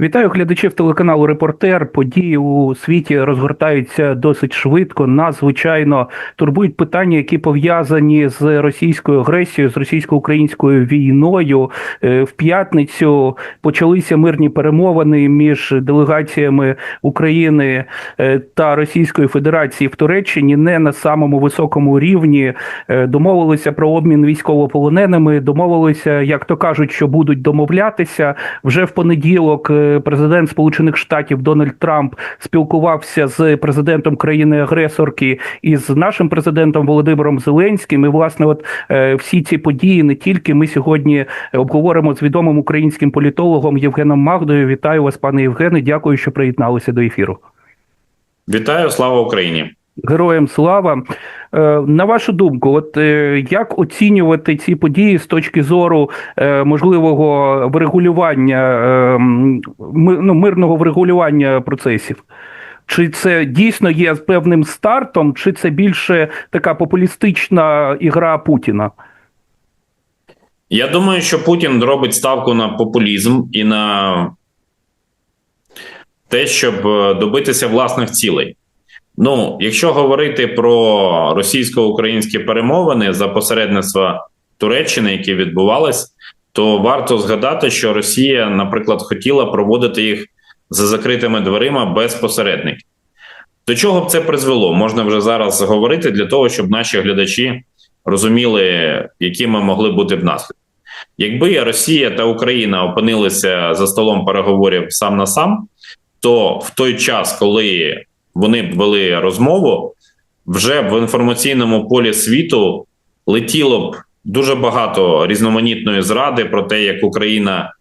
Вітаю глядачів телеканалу Репортер. Події у світі розгортаються досить швидко. Нас звичайно турбують питання, які пов'язані з російською агресією, з російсько-українською війною. Е, в п'ятницю почалися мирні перемовини між делегаціями України е, та Російської Федерації в Туреччині. Не на самому високому рівні е, домовилися про обмін військовополоненими. Домовилися, як то кажуть, що будуть домовлятися вже в понеділок президент Сполучених Штатів Дональд Трамп спілкувався з президентом країни-агресорки і з нашим президентом Володимиром Зеленським. І власне, от е, всі ці події не тільки ми сьогодні обговоримо з відомим українським політологом Євгеном Магдою. Вітаю вас, пане Євгене. Дякую, що приєдналися до ефіру. Вітаю, слава Україні. Героям слава е, на вашу думку, от е, як оцінювати ці події з точки зору е, можливого врегулювання ну, мирного врегулювання процесів? Чи це дійсно є певним стартом, чи це більше така популістична ігра Путіна? Я думаю, що Путін робить ставку на популізм і на те, щоб добитися власних цілей. Ну, якщо говорити про російсько-українські перемовини за посередництва Туреччини, які відбувались, то варто згадати, що Росія, наприклад, хотіла проводити їх за закритими дверима без посередників. До чого б це призвело? Можна вже зараз говорити для того, щоб наші глядачі розуміли, якими могли бути б наслідки. Якби Росія та Україна опинилися за столом переговорів сам на сам, то в той час, коли вони б вели розмову, вже в інформаційному полі світу летіло б дуже багато різноманітної зради про те, як Україна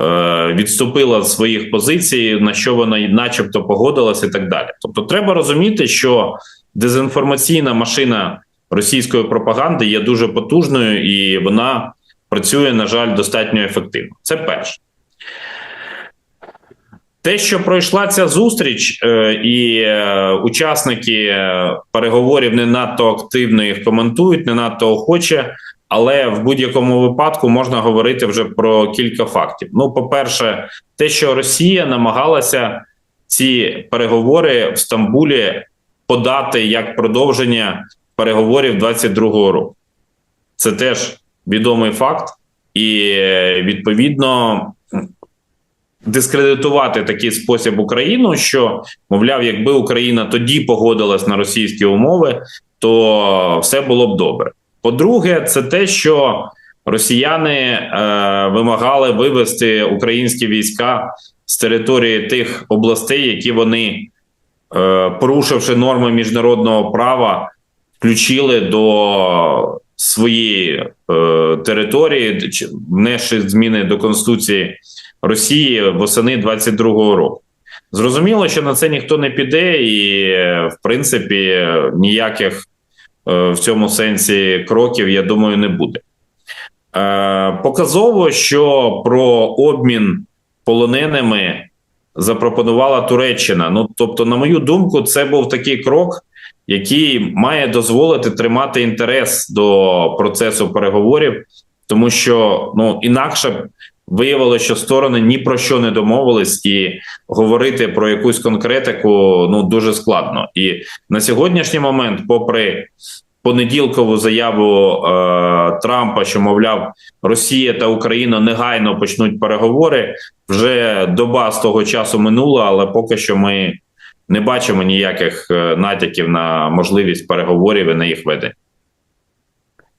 е, відступила з своїх позицій, на що вона, начебто, погодилась, і так далі. Тобто, треба розуміти, що дезінформаційна машина російської пропаганди є дуже потужною і вона працює, на жаль, достатньо ефективно. Це перше. Те, що пройшла ця зустріч, е, і е, учасники переговорів не надто активно їх коментують, не надто охоче, але в будь-якому випадку можна говорити вже про кілька фактів. Ну, по-перше, те, що Росія намагалася ці переговори в Стамбулі подати як продовження переговорів 22-го року, це теж відомий факт, і е, відповідно дискредитувати такий спосіб Україну, що мовляв, якби Україна тоді погодилась на російські умови, то все було б добре. По-друге, це те, що росіяни е, вимагали вивести українські війська з території тих областей, які вони, е, порушивши норми міжнародного права, включили до своєї е, території, внесши зміни до конституції Росії восени 22-го року. Зрозуміло, що на це ніхто не піде, і в принципі ніяких е, в цьому сенсі кроків, я думаю, не буде. Е, показово, що про обмін полоненими запропонувала Туреччина. Ну тобто, на мою думку, це був такий крок, який має дозволити тримати інтерес до процесу переговорів, тому що ну інакше Виявилося, що сторони ні про що не домовились, і говорити про якусь конкретику ну дуже складно. І на сьогоднішній момент, попри понеділкову заяву е, Трампа, що мовляв, Росія та Україна негайно почнуть переговори. Вже доба з того часу минула, але поки що ми не бачимо ніяких е, натяків на можливість переговорів і на їх ведення.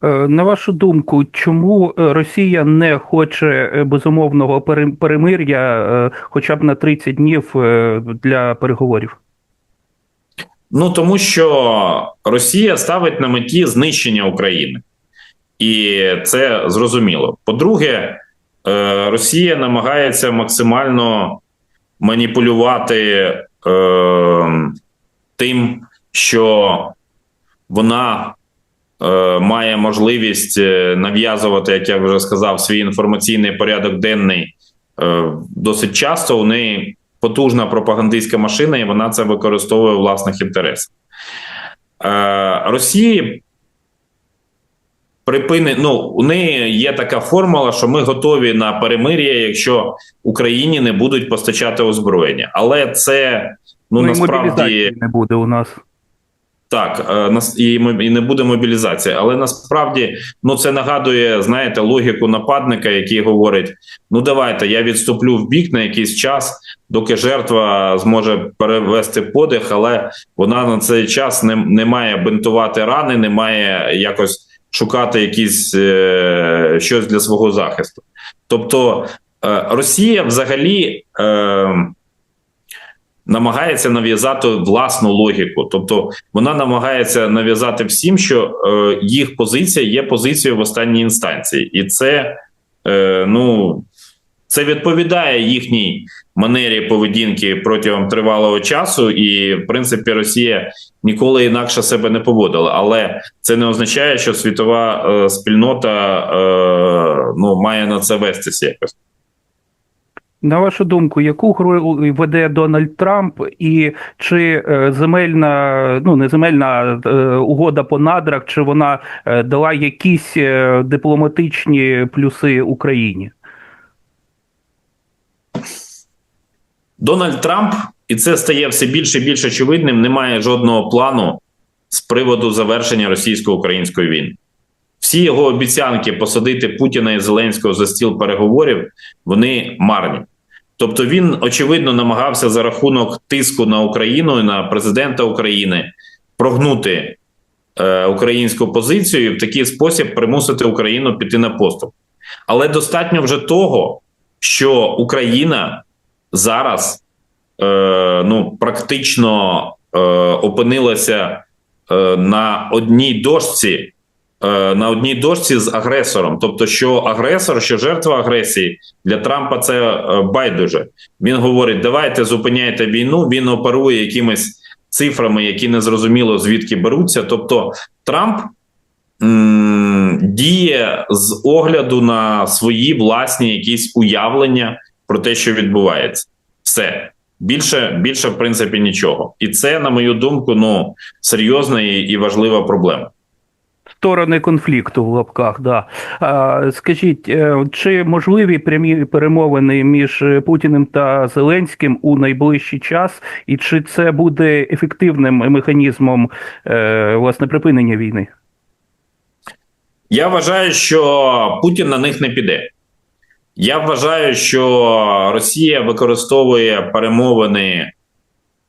Е, на вашу думку, чому е, Росія не хоче безумовного перемир'я хоча б на 30 днів для переговорів? Ну тому що Росія ставить на меті знищення України, і це зрозуміло. По-друге, Росія намагається максимально маніпулювати е, тим, що вона Е, має можливість е, нав'язувати, як я вже сказав, свій інформаційний порядок денний е, досить часто. У неї потужна пропагандистська машина, і вона це використовує в власних інтересах. Росії припини. Ну, у неї є така формула, що ми готові на перемир'я, якщо Україні не будуть постачати озброєння. Але це ну, Ну, насправді не буде у нас. так, е, нас- і, і не буде мобілізації. Але насправді ну це нагадує, знаєте, логіку нападника, який говорить: ну давайте я відступлю в бік на якийсь час, доки жертва зможе перевести подих, але вона на цей час не, не має бинтувати рани, не має якось шукати якісь е, щось для свого захисту. Тобто е, Росія взагалі. Е, намагається нав'язати власну логіку. Тобто вона намагається нав'язати всім, що е, їх позиція є позицією в останній інстанції, і це е, ну це відповідає їхній манері поведінки протягом тривалого часу, і в принципі Росія ніколи інакше себе не поводила. Але це не означає, що світова е, спільнота е, ну має на це вестися якось. На вашу думку, яку гру веде Дональд Трамп, і чи е, земельна, ну не земельна е, угода по надрах, чи вона е, дала якісь дипломатичні плюси Україні? Дональд Трамп, і це стає все більше і більш очевидним, не має жодного плану з приводу завершення російсько-української війни. Всі його обіцянки посадити Путіна і Зеленського за стіл переговорів вони марні. Тобто він очевидно намагався за рахунок тиску на Україну і на президента України прогнути е, українську позицію і в такий спосіб примусити Україну піти на поступ. Але достатньо вже того, що Україна зараз е, ну, практично е, опинилася е, на одній дошці. е, На одній дошці з агресором, тобто, що агресор, що жертва агресії для Трампа це е, байдуже. Він говорить: давайте зупиняйте війну. Він оперує якимись цифрами, які не зрозуміло звідки беруться. Тобто, Трамп м, діє з огляду на свої власні якісь уявлення про те, що відбувається. Все більше, більше в принципі нічого, і це, на мою думку, ну серйозна і, важлива проблема. Сторони конфлікту в лапках, да. А, скажіть, е, чи можливі прямі перемовини між Путіним та Зеленським у найближчий час, і чи це буде ефективним механізмом е, власне припинення війни? Я вважаю, що Путін на них не піде. Я вважаю, що Росія використовує перемовини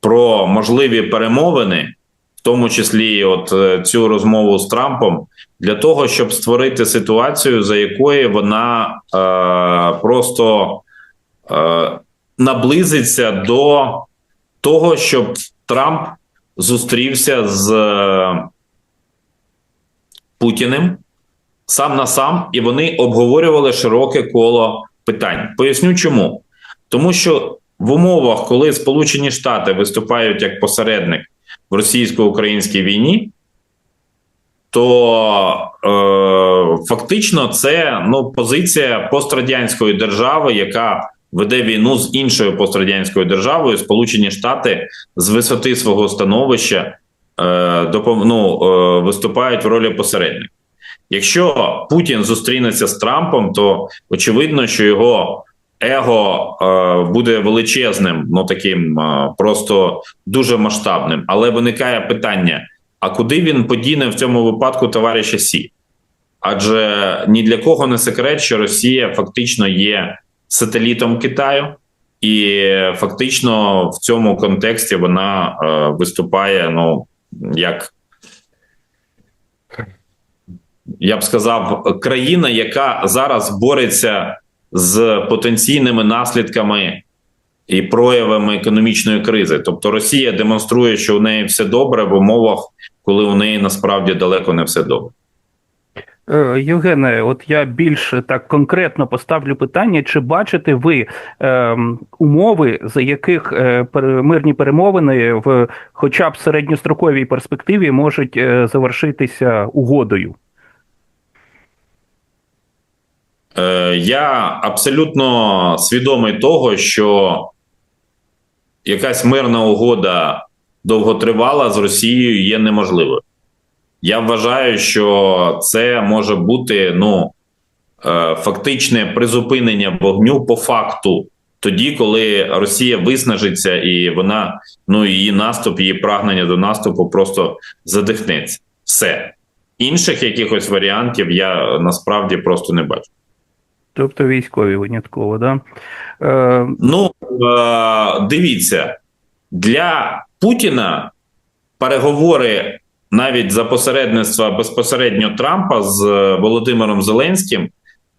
про можливі перемовини, в тому числі от е, цю розмову з Трампом, для того, щоб створити ситуацію, за якої вона е, просто е, наблизиться до того, щоб Трамп зустрівся з е, Путіним сам на сам, і вони обговорювали широке коло питань. Поясню, чому тому, що в умовах, коли Сполучені Штати виступають як посередник в російсько-українській війні, то е, фактично це ну позиція пострадянської держави, яка веде війну з іншою пострадянською державою. Сполучені Штати з висоти свого становища е, допом- ну, е, виступають в ролі посередника. Якщо Путін зустрінеться з Трампом, то очевидно, що його его е, буде величезним, ну таким е, просто дуже масштабним. Але виникає питання: а куди він подіне в цьому випадку товариша Сі? Адже ні для кого не секрет, що Росія фактично є сателітом Китаю, і фактично в цьому контексті вона е, виступає ну як я б сказав, країна, яка зараз бореться з потенційними наслідками і проявами економічної кризи. Тобто Росія демонструє, що у неї все добре в умовах, коли у неї насправді далеко не все добре. Е, Євгене, от я більш так конкретно поставлю питання: чи бачите ви е, умови, за яких е, мирні перемовини в хоча б середньостроковій перспективі можуть е, завершитися угодою? Е, я абсолютно свідомий того, що якась мирна угода довготривала з Росією є неможливою. Я вважаю, що це може бути ну е, фактичне призупинення вогню по факту, тоді, коли Росія виснажиться і вона, ну її наступ, її прагнення до наступу просто задихнеться. Все інших якихось варіантів я насправді просто не бачу. Тобто військові винятково, да? Е, Ну е, дивіться, для Путіна переговори навіть за посередництва безпосередньо Трампа з Володимиром Зеленським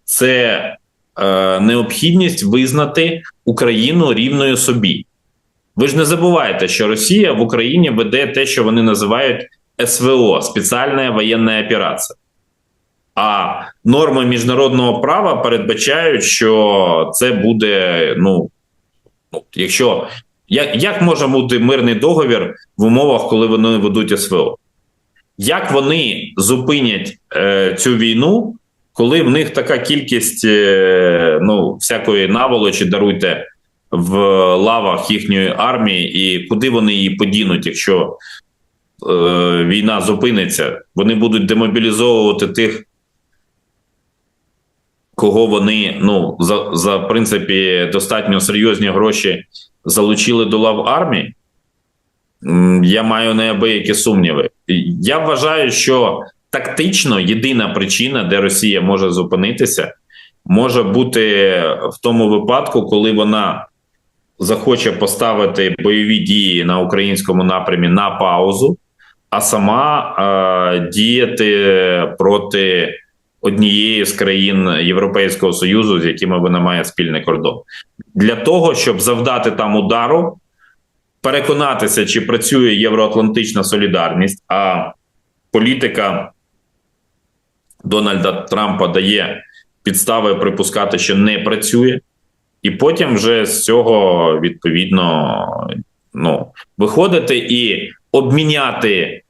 це е, необхідність визнати Україну рівною собі. Ви ж не забувайте, що Росія в Україні веде те, що вони називають СВО спеціальна воєнна операція. А норми міжнародного права передбачають, що це буде. Ну, ну якщо як, як може бути мирний договір в умовах, коли вони ведуть СВО? Як вони зупинять е, цю війну, коли в них така кількість е, ну, всякої наволочі даруйте в лавах їхньої армії, і куди вони її подінуть, якщо е, війна зупиниться? Вони будуть демобілізовувати тих кого вони ну за за принципі достатньо серйозні гроші залучили до лав армії. Я маю неабиякі сумніви. Я вважаю, що тактично єдина причина, де Росія може зупинитися, може бути в тому випадку, коли вона захоче поставити бойові дії на українському напрямі на паузу, а сама е, діяти проти однієї з країн Європейського союзу, з якими вона має спільний кордон, для того, щоб завдати там удару, переконатися, чи працює євроатлантична солідарність, а політика Дональда Трампа дає підстави припускати, що не працює, і потім вже з цього відповідно ну, виходити і обміняти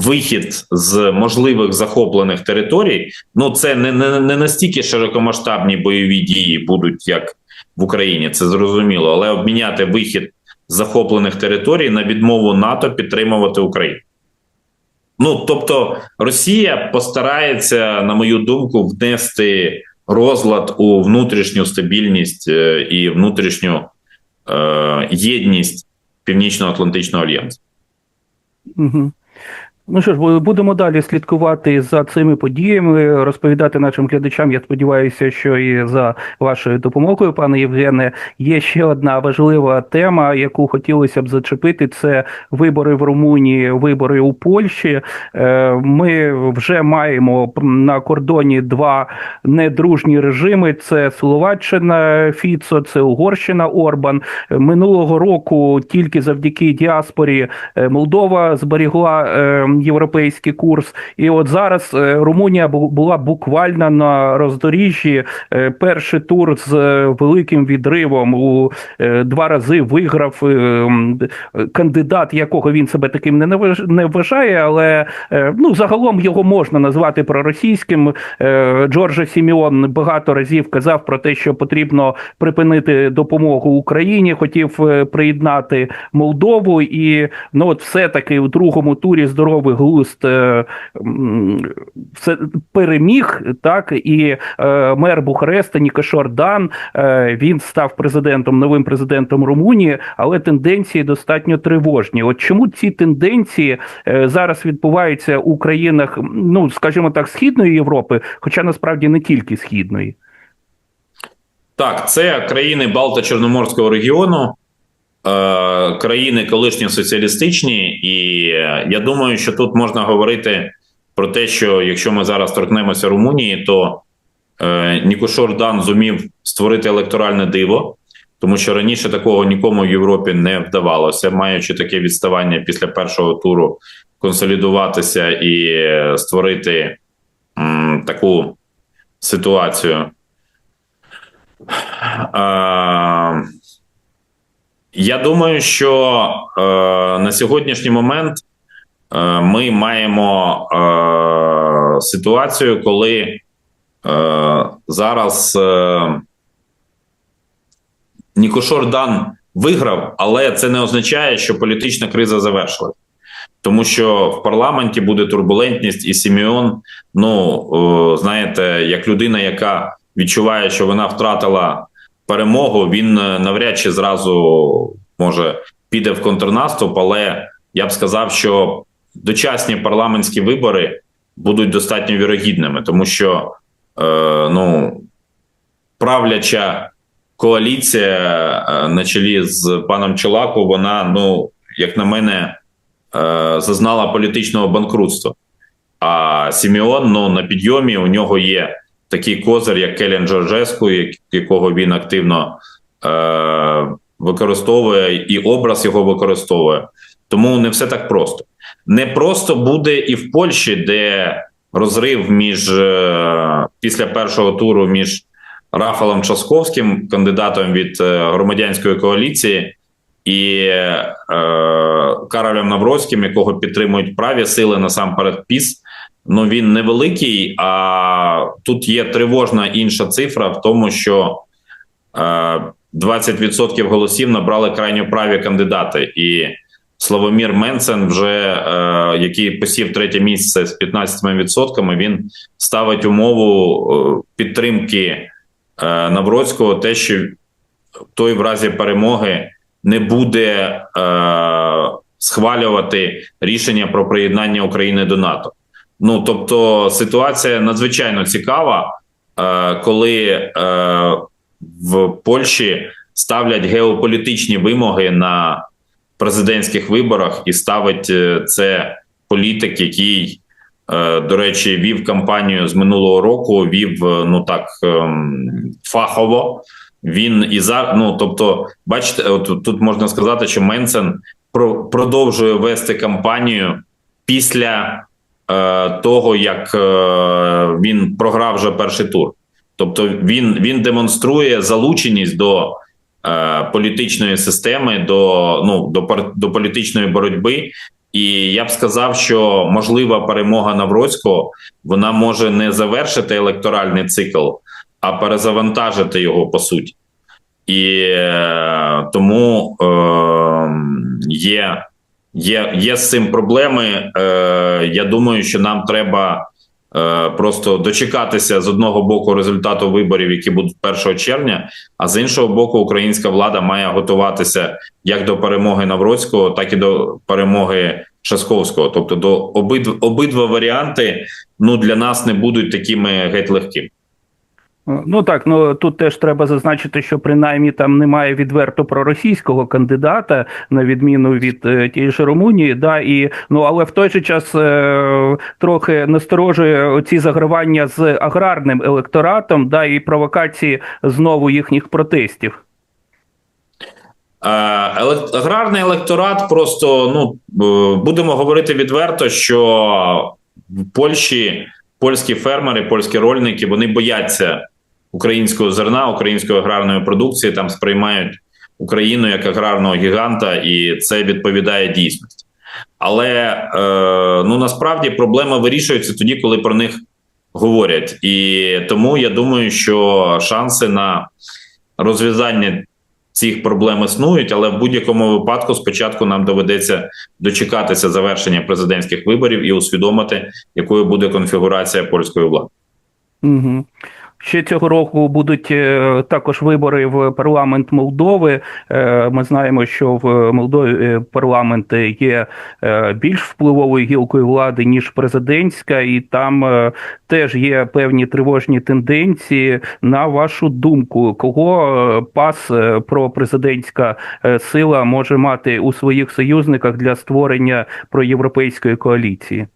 вихід з можливих захоплених територій, ну це не, не, не настільки широкомасштабні бойові дії будуть, як в Україні, це зрозуміло, але обміняти вихід з захоплених територій на відмову НАТО підтримувати Україну. Ну тобто Росія постарається, на мою думку, внести розлад у внутрішню стабільність е, і внутрішню е, єдність Північно-Атлантичного альянсу. Угу. Ну що ж, будемо далі слідкувати за цими подіями, розповідати нашим глядачам. Я сподіваюся, що і за вашою допомогою, пане Євгене, є ще одна важлива тема, яку хотілося б зачепити. Це вибори в Румунії, вибори у Польщі. Е, ми вже маємо на кордоні два недружні режими: це Словаччина Фіцо, це Угорщина Орбан. Минулого року тільки завдяки діаспорі е, Молдова зберігла. Європейський курс. І от зараз е, Румунія була буквально на роздоріжжі. Е, перший тур з е, великим відривом у два рази виграв кандидат, якого він себе таким не вважає, але ну загалом його можна назвати проросійським. Джорджа Сіміон багато разів казав про те, що потрібно припинити допомогу Україні. Хотів приєднати Молдову, і ну от все таки у другому турі здоровий здоровий глузд е, все переміг, так і е, мер Бухареста Нікошор Дан е, він став президентом, новим президентом Румунії, але тенденції достатньо тривожні. От чому ці тенденції зараз відбуваються у країнах, ну скажімо так, східної Європи, хоча насправді не тільки східної. Так, це країни Балто-Чорноморського регіону. Е, країни колишні соціалістичні, і я думаю, що тут можна говорити про те, що якщо ми зараз торкнемося Румунії, то е, Нікушор Дан зумів створити електоральне диво, тому що раніше такого нікому в Європі не вдавалося, маючи таке відставання після першого туру, консолідуватися і створити м, таку ситуацію. Е, я думаю, що е, на сьогоднішній момент е, ми маємо е, ситуацію, коли е, зараз е, Нікошор Дан виграв, але це не означає, що політична криза завершилась. тому що в парламенті буде турбулентність, і Сіміон, ну знаєте, як людина, яка відчуває, що вона втратила перемогу, він навряд чи зразу може піде в контрнаступ, але я б сказав, що дочасні парламентські вибори будуть достатньо вірогідними, тому що е, ну, правляча коаліція е, на чолі з паном Челаку, вона, ну, як на мене, е, зазнала політичного банкрутства. А Сіміон ну, на підйомі у нього є такий козир, як Келін Джорджеску, якого він активно е, використовує, і образ його використовує. Тому не все так просто. Не просто буде і в Польщі, де розрив між е, після першого туру між Рафалом Часковським, кандидатом від е, громадянської коаліції, і е, Каролем Навроцьким, якого підтримують праві сили насамперед ПІС. Ну він невеликий, а тут є тривожна інша цифра в тому, що е, 20% голосів набрали крайньо праві кандидати, і Славомір Менцен, вже е, який посів третє місце з 15%, він ставить умову е, підтримки е, Навроцького, те, що той в разі перемоги не буде е, схвалювати рішення про приєднання України до НАТО. Ну тобто ситуація надзвичайно цікава, е, коли е, в Польщі ставлять геополітичні вимоги на президентських виборах, і ставить е, це політик, який, до речі, вів кампанію з минулого року. Вів ну так ем, фахово. Він і за ну тобто, бачите, от тут можна сказати, що Менсен про продовжує вести кампанію після того, як е, він програв вже перший тур. Тобто він він демонструє залученість до е, політичної системи, до ну до до політичної боротьби. І я б сказав, що можлива перемога Навроцького вона може не завершити електоральний цикл, а перезавантажити його по суті. І е, тому е, є є, є з цим проблеми. Е, Я думаю, що нам треба Е, просто дочекатися з одного боку результату виборів, які будуть 1 червня. А з іншого боку, українська влада має готуватися як до перемоги Навроцького, так і до перемоги Шасковського. Тобто, до обидва обидва варіанти ну для нас не будуть такими геть легкими. Ну так, ну тут теж треба зазначити, що принаймні там немає відверто проросійського кандидата, на відміну від е, тієї ж Румунії. Да, і ну але в той же час е, трохи насторожує оці загравання з аграрним електоратом, да, і провокації знову їхніх протестів. Е, аграрний електорат просто ну е, будемо говорити відверто, що в Польщі польські фермери, польські рольники вони бояться українського зерна, української аграрної продукції там сприймають Україну як аграрного гіганта, і це відповідає дійсності. Але е, ну насправді проблема вирішується тоді, коли про них говорять. І тому я думаю, що шанси на розв'язання цих проблем існують, але в будь-якому випадку спочатку нам доведеться дочекатися завершення президентських виборів і усвідомити, якою буде конфігурація польської влади. Угу. Ще цього року будуть е, також вибори в парламент Молдови. Е, ми знаємо, що в Молдові е, парламент є більш впливовою гілкою влади ніж президентська, і там теж є певні тривожні тенденції. На вашу думку, кого пас про президентська сила може мати у своїх союзниках для створення проєвропейської коаліції?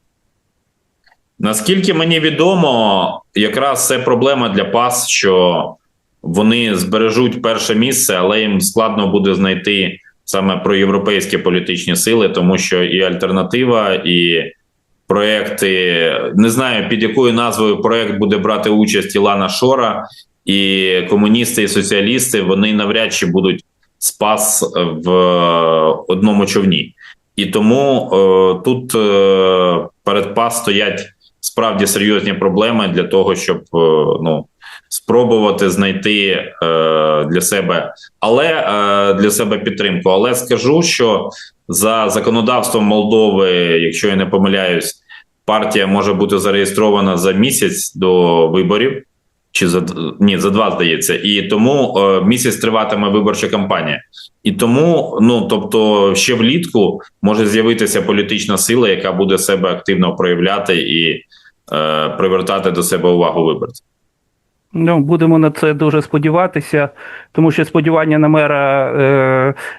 Наскільки мені відомо, якраз це проблема для ПАС, що вони збережуть перше місце, але їм складно буде знайти саме проєвропейські політичні сили, тому що і альтернатива, і проекти не знаю під якою назвою проект буде брати участь Ілана Шора, і комуністи і соціалісти вони навряд чи будуть спас в одному човні. І тому е, тут е, перед ПАС стоять справді серйозні проблеми для того, щоб е, ну спробувати знайти е, для себе, але е, для себе підтримку. Але скажу, що за законодавством Молдови, якщо я не помиляюсь, партія може бути зареєстрована за місяць до виборів. Чи за ні, за два здається, і тому е, місяць триватиме виборча кампанія, і тому, ну тобто, ще влітку може з'явитися політична сила, яка буде себе активно проявляти і е, привертати до себе увагу виборців. Ну, будемо на це дуже сподіватися, тому що сподівання на мера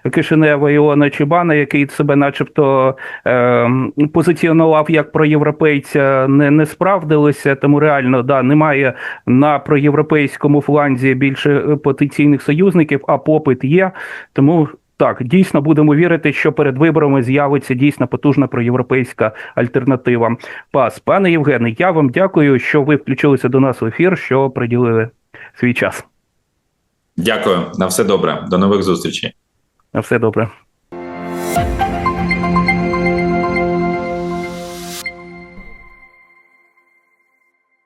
е, Кишинева Іона Чубана, який себе начебто е, позиціонував як проєвропейця, не, не справдилися. Тому реально да, немає на проєвропейському фланзі більше потенційних союзників, а попит є. Тому так, дійсно будемо вірити, що перед виборами з'явиться дійсно потужна проєвропейська альтернатива. Пас, пане Євгене, я вам дякую, що ви включилися до нас в ефір, що приділили свій час. Дякую, на все добре. До нових зустрічей. На все добре.